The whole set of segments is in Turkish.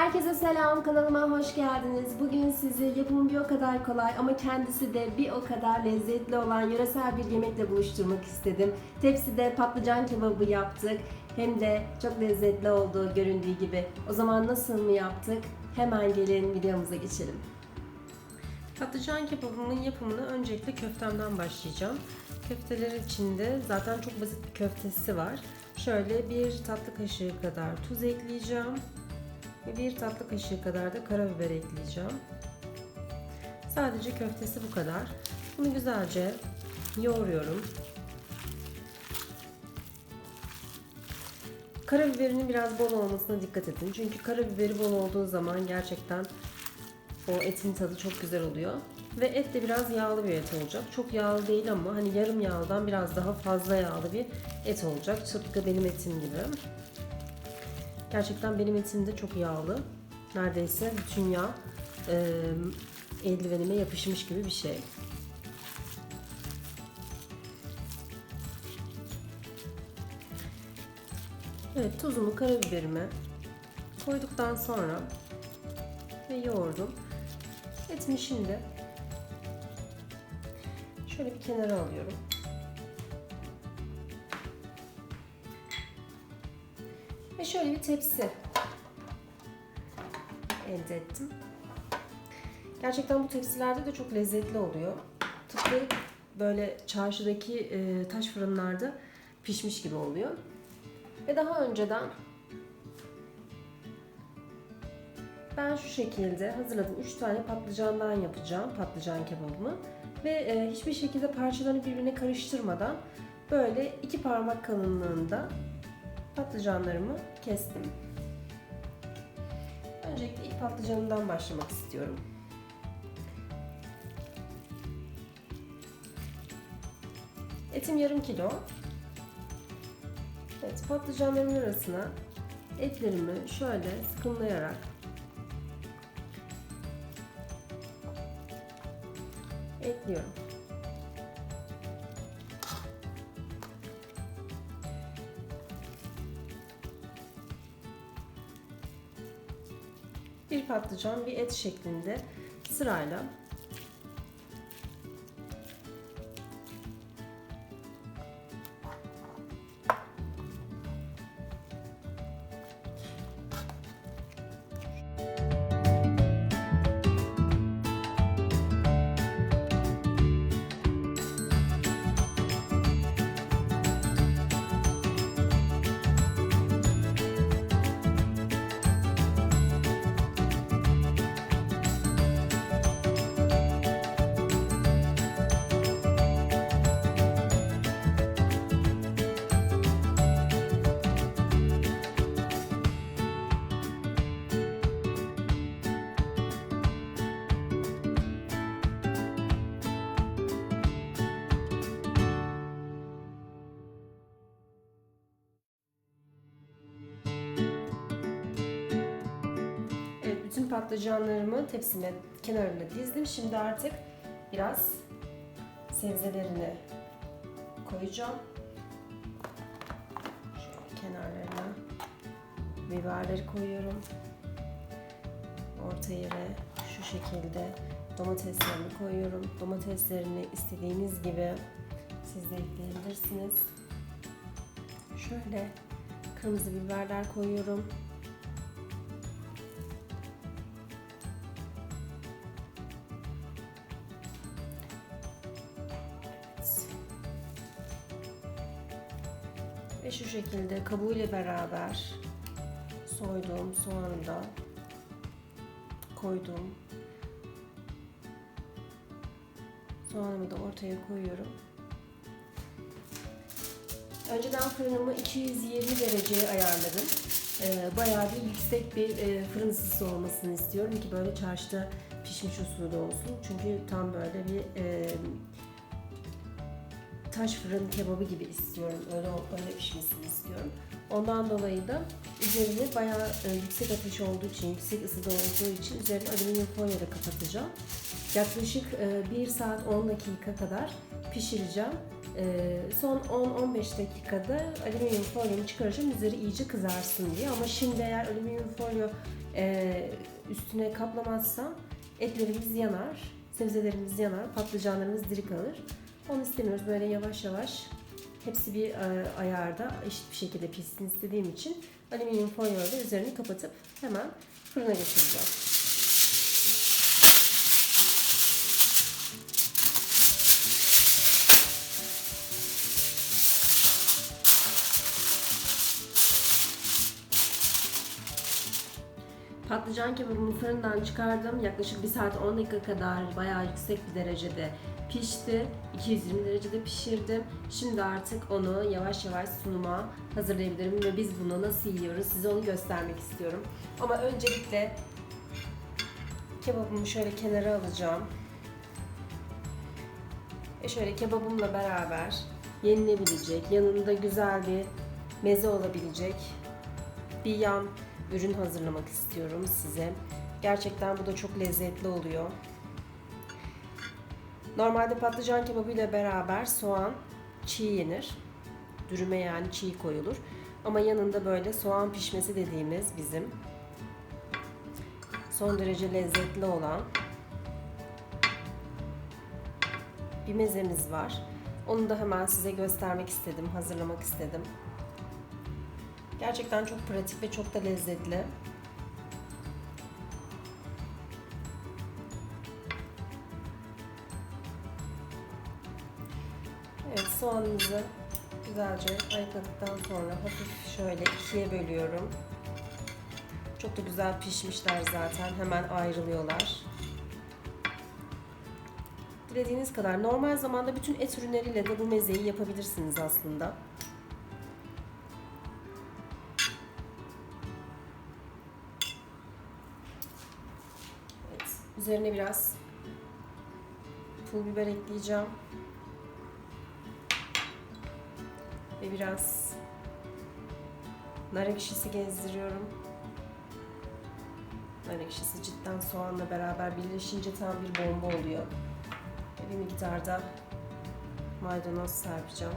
Herkese selam, kanalıma hoş geldiniz. Bugün sizi yapımı bir o kadar kolay ama kendisi de bir o kadar lezzetli olan yöresel bir yemekle buluşturmak istedim. Tepside patlıcan kebabı yaptık. Hem de çok lezzetli olduğu göründüğü gibi. O zaman nasıl mı yaptık? Hemen gelin videomuza geçelim. Patlıcan kebabımın yapımına öncelikle köftemden başlayacağım. Köfteler içinde zaten çok basit bir köftesi var. Şöyle bir tatlı kaşığı kadar tuz ekleyeceğim. Ve bir tatlı kaşığı kadar da karabiber ekleyeceğim. Sadece köftesi bu kadar. Bunu güzelce yoğuruyorum. Karabiberinin biraz bol olmasına dikkat edin. Çünkü karabiberi bol olduğu zaman gerçekten o etin tadı çok güzel oluyor. Ve et de biraz yağlı bir et olacak. Çok yağlı değil ama hani yarım yağdan biraz daha fazla yağlı bir et olacak. Tıpkı benim etim gibi. Gerçekten benim etim de çok yağlı. Neredeyse bütün yağ e, eldivenime yapışmış gibi bir şey. Evet tuzumu, karabiberimi koyduktan sonra ve yoğurdum. Etimi şimdi şöyle bir kenara alıyorum. Ve şöyle bir tepsi elde ettim. Gerçekten bu tepsilerde de çok lezzetli oluyor. Tıpkı böyle çarşıdaki e, taş fırınlarda pişmiş gibi oluyor. Ve daha önceden ben şu şekilde hazırladım. 3 tane patlıcandan yapacağım patlıcan kebabımı. Ve e, hiçbir şekilde parçalarını birbirine karıştırmadan böyle iki parmak kalınlığında patlıcanlarımı kestim. Öncelikle ilk patlıcanından başlamak istiyorum. Etim yarım kilo. Evet, patlıcanların arasına etlerimi şöyle sıkımlayarak ekliyorum. Bir patlıcan bir et şeklinde sırayla patlıcanlarımı tepsime kenarına dizdim. Şimdi artık biraz sebzelerini koyacağım. Şöyle kenarlarına biberleri koyuyorum. Orta yere şu şekilde domateslerimi koyuyorum. Domateslerini istediğiniz gibi siz de ekleyebilirsiniz. Şöyle kırmızı biberler koyuyorum. Ve şu şekilde kabuğuyla beraber soyduğum soğanı da koydum. Soğanımı da ortaya koyuyorum. Önceden fırınımı 220 dereceye ayarladım. Ee, bayağı bir yüksek bir e, fırın ısısı olmasını istiyorum ki böyle çarşıda pişmiş usulü olsun. Çünkü tam böyle bir e, taş fırın kebabı gibi istiyorum. Öyle öyle pişmesini istiyorum. Ondan dolayı da üzerini bayağı e, yüksek ateş olduğu için, yüksek ısıda olduğu için üzerini alüminyum folyoyla kapatacağım. Yaklaşık e, 1 saat 10 dakika kadar pişireceğim. Ee, son 10-15 dakikada alüminyum folyomu çıkaracağım üzeri iyice kızarsın diye. Ama şimdi eğer alüminyum folyo e, üstüne kaplamazsam etlerimiz yanar, sebzelerimiz yanar, patlıcanlarımız diri kalır. Onu istemiyoruz. Böyle yavaş yavaş hepsi bir e, ayarda eşit bir şekilde pişsin istediğim için alüminyum folyo ile üzerini kapatıp hemen fırına götüreceğim. Patlıcan kebabımı fırından çıkardım. Yaklaşık 1 saat 10 dakika kadar bayağı yüksek bir derecede pişti. 220 derecede pişirdim. Şimdi artık onu yavaş yavaş sunuma hazırlayabilirim ve biz bunu nasıl yiyoruz size onu göstermek istiyorum. Ama öncelikle kebabımı şöyle kenara alacağım. Ve şöyle kebabımla beraber yenilebilecek, yanında güzel bir meze olabilecek bir yan ürün hazırlamak istiyorum size. Gerçekten bu da çok lezzetli oluyor. Normalde patlıcan kebabı ile beraber soğan çiğ yenir. Dürüme yani çiğ koyulur. Ama yanında böyle soğan pişmesi dediğimiz bizim son derece lezzetli olan bir mezemiz var. Onu da hemen size göstermek istedim, hazırlamak istedim. Gerçekten çok pratik ve çok da lezzetli. Soğanımızı güzelce ayıkladıktan sonra hafif şöyle ikiye bölüyorum. Çok da güzel pişmişler zaten. Hemen ayrılıyorlar. Dilediğiniz kadar. Normal zamanda bütün et ürünleriyle de bu mezeyi yapabilirsiniz aslında. Evet, üzerine biraz pul biber ekleyeceğim. Ve biraz nar ekşisi gezdiriyorum. Nar ekşisi cidden soğanla beraber birleşince tam bir bomba oluyor. Ve bir miktarda maydanoz serpeceğim.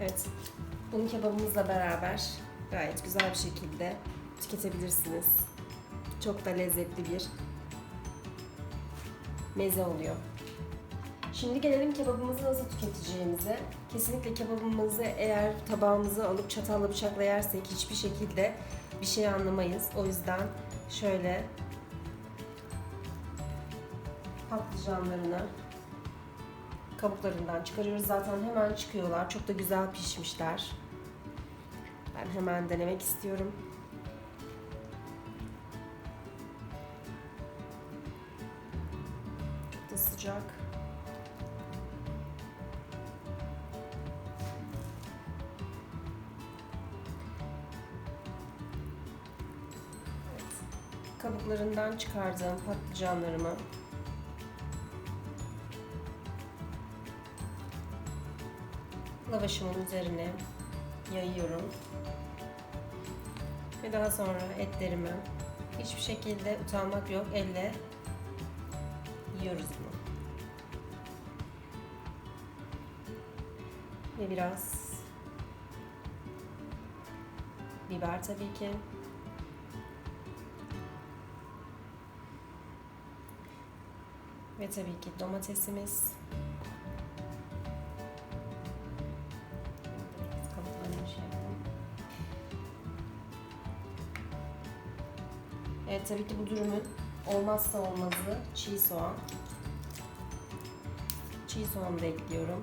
Evet, bunu kebabımızla beraber gayet güzel bir şekilde tüketebilirsiniz. Çok da lezzetli bir meze oluyor. Şimdi gelelim kebabımızı nasıl tüketeceğimize. Kesinlikle kebabımızı eğer tabağımıza alıp çatalla bıçakla yersek hiçbir şekilde bir şey anlamayız. O yüzden şöyle patlıcanlarını kabuklarından çıkarıyoruz. Zaten hemen çıkıyorlar. Çok da güzel pişmişler. Ben hemen denemek istiyorum. Kabuklarından çıkardığım patlıcanlarımı lavaşımın üzerine yayıyorum. Ve daha sonra etlerimi hiçbir şekilde utanmak yok elle yiyoruz bunu. Ve biraz biber tabii ki. Ve tabii ki domatesimiz. Evet tabii ki bu dürümün olmazsa olmazı çiğ soğan. Çiğ soğan da ekliyorum.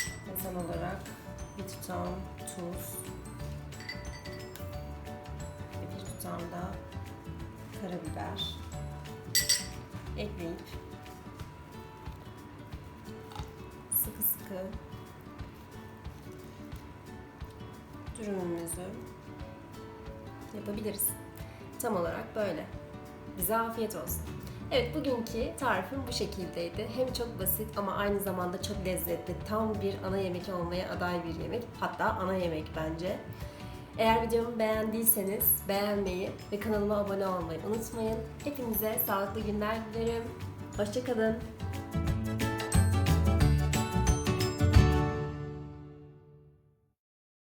Ve son olarak bir tutam tuz ve bir tutam da karabiber ekleyip sıkı sıkı dürümümüzü yapabiliriz. Tam olarak böyle. Bize afiyet olsun. Evet bugünkü tarifim bu şekildeydi. Hem çok basit ama aynı zamanda çok lezzetli. Tam bir ana yemek olmaya aday bir yemek. Hatta ana yemek bence. Eğer videomu beğendiyseniz beğenmeyi ve kanalıma abone olmayı unutmayın. Hepinize sağlıklı günler dilerim. Hoşçakalın.